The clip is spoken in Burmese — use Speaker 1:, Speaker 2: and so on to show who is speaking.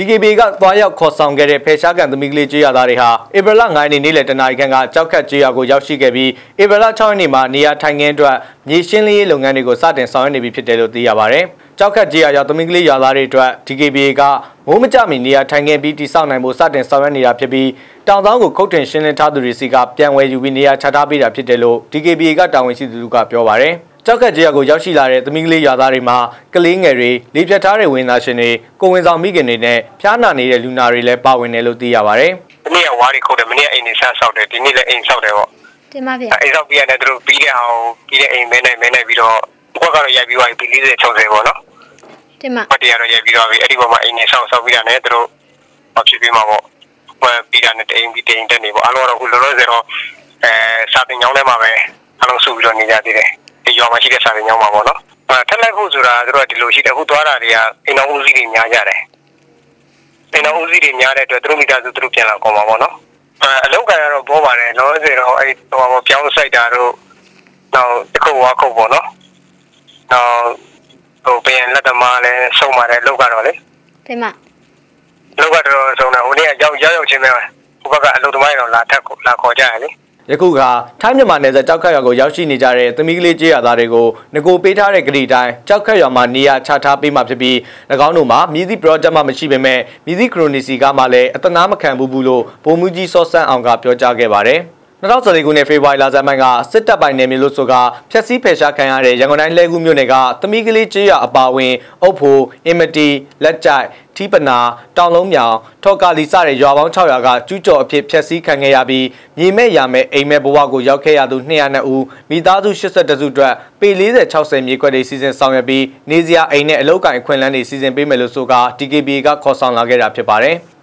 Speaker 1: DKB ကသွားရောက်ခေါ်ဆောင်ခဲ့တဲ့ဖေရှားကန်သမီးကလေးကြေးရသားတွေဟာဧပြီလ9ရက်နေ့နေ့လယ်တနာရီခန့်ကကြောက်ခတ်ကြေးရကိုရောက်ရှိခဲ့ပြီးဧပြီလ6ရက်နေ့မှာနေရာထိုင်ခင်းအတွက်မြေရှင်းလင်းရေးလုပ်ငန်းတွေကိုစတင်ဆောင်ရွက်နေပြီဖြစ်တယ်လို့သိရပါဗျ။ကြောက်ခတ်ကြေးရရောက်သမီးကလေးရသားတွေအတွက် DKB ကမိုးမကြမီနေရာထိုင်ခင်းပြီးတိစောက်နိုင်မှုစတင်ဆောင်ရွက်နေတာဖြစ်ပြီးတောင်ဆောင်ကိုခုတ်တင်ရှင်းလင်းထားသူတွေစီကပြန်ဝယ်ယူပြီးနေရာချထားပေးတာဖြစ်တယ်လို့ DKB ကတာဝန်ရှိသူတို့ကပြောပါဗျ။ ကြောက်ကကြေးရကိုရောက်ရှိလာတဲ့သမီးကလေးရွာသားတွေမှာကလေးငယ်တွေလေးပြတ်ထားတဲ့ဝင်သားရှင်တွေကိုဝင်ဆောင်မိခင်တွေနဲ့ဖျားနာနေတဲ့လူနာတွေလည်းပါဝင်တယ်လို့သိရပါဗျ။
Speaker 2: ဒီနေ့ကဝါးတွေခုတ်တယ်မနေ့ကအိမ်နေဆက်ဆောက်တယ်ဒီနေ့လည်းအိမ်ဆောက်တယ်ပေါ့။
Speaker 3: တင်ပါဗျ။
Speaker 2: အိမ်ဆောက်ပြီးရတယ်သူတို့ပြီးတဲ့အောင်ပြီးတဲ့အိမ်မဲနေမဲနေပြီးတော့ဘွက်ကတော့ရိုက်ပြီးသွားပြီ40 60ပေါ့နော်။
Speaker 3: တင်ပါ။
Speaker 2: ဘတ်တရားတော့ရိုက်ပြီးသွားပြီအဲ့ဒီပေါ်မှာအိမ်နေဆောက်ဆောက်ပြီးတာနဲ့သူတို့ဟောဖြစ်ပြီးမှာပေါ့။ဘယ်ပြီးတာနဲ့တိမ်ပြီးတိမ်တက်နေပေါ့အလုံးတော့ခုလောလောဆယ်တော့အဲစာတင်ကြောင်းထဲမှာပဲအလုံးစုပြီးတော့နေကြသေးတယ်။ဒီ ရွာမှာရှိတဲ့စာပေညောင်းမှာပေါ့နော်။ထက်လိုက်ဖို့ဆိုတာတို့ကဒီလိုရှိတယ်အခုသွားတာတွေကအိမ်တော်ဦးစီးတွေများကြတယ်။အိမ်တော်ဦးစီးတွေများတဲ့အတွက်သူတို့မိသားစုသူတို့ပြန်လာကောင်းပါပေါ့နော်။အဲအလောက်ကရတော့ပေါ်ပါတယ်လောဆယ်တော့အဲဟိုပေါ့ပြောင်းဆိုင်တာတို့တော့တခုဝါခုတ်ပေါ့နော်။တော့ဟိုပြန်လက်သမားလည်းဆုံးပါတယ်လောက်ကတော့လေ။
Speaker 3: ဒီမှာ
Speaker 2: လောက်ကတော့ဆုံးတယ်ဟိုနေ့ကရောက်ရောက်ရောက်ချင်းပဲဟိုဘက်ကအလုပ်သမားတွေတော့လာထက်လာခေါ်ကြရလေ။
Speaker 1: ယခုကထိုင်းမြန်မာနယ်စပ်ကြောက်ခတ်ရွာကိုရောက်ရှိနေကြတဲ့သမီးကလေးကြေးရသားတွေကိုငကိုပေးထားတဲ့ဂရီတိုင်းကြောက်ခတ်ရွာမှာနေရာချထားပေးမှဖြစ်ပြီး၎င်းတို့မှာမြည်သည့် project မှမရှိပေမဲ့မြည်သည့် chronicity ကမှလည်းအတနာမခံဘူးဘူးလို့ဗိုလ်မှူးကြီးစောစန်းအောင်ကပြောကြားခဲ့ပါတယ်။2014ခုနှစ်ဖေဖော်ဝါရီလဆန်းပိုင်းကစစ်တပ်ပိုင်နယ်မြေလို့ဆိုကဖျက်ဆီးဖယ်ရှားခံရတဲ့ရန်ကုန်တိုင်းလှဲကူးမြို့နယ်ကသမီးကလေးကျေးရွာအပါဝင်အုပ်ဖို့အင်မတီလက်ကြိုက် ထီးပနာတောင်လုံးမြောင်ထော်ကာလီစတဲ့ရွာပေါင်း600ကကျူးကျော်အဖြစ်ဖျက်ဆီးခံခဲ့ရပြီးမြေမဲ့ရမဲ့အိမ်မဲ့ဘဝကိုရောက်ခဲ့ရသူ202ဦးမိသားစု82စုအတွက်ပေ40 60မြေခွက်တွေစီစဉ်ဆောင်ရွက်ပြီးနေစရာအိမ်နဲ့အလုပ်ကိုင်အခွင့်အလမ်းတွေစီစဉ်ပေးမယ်လို့ဆိုက TKB ကခေါ်ဆောင်လာခဲ့တာဖြစ်ပါတယ်။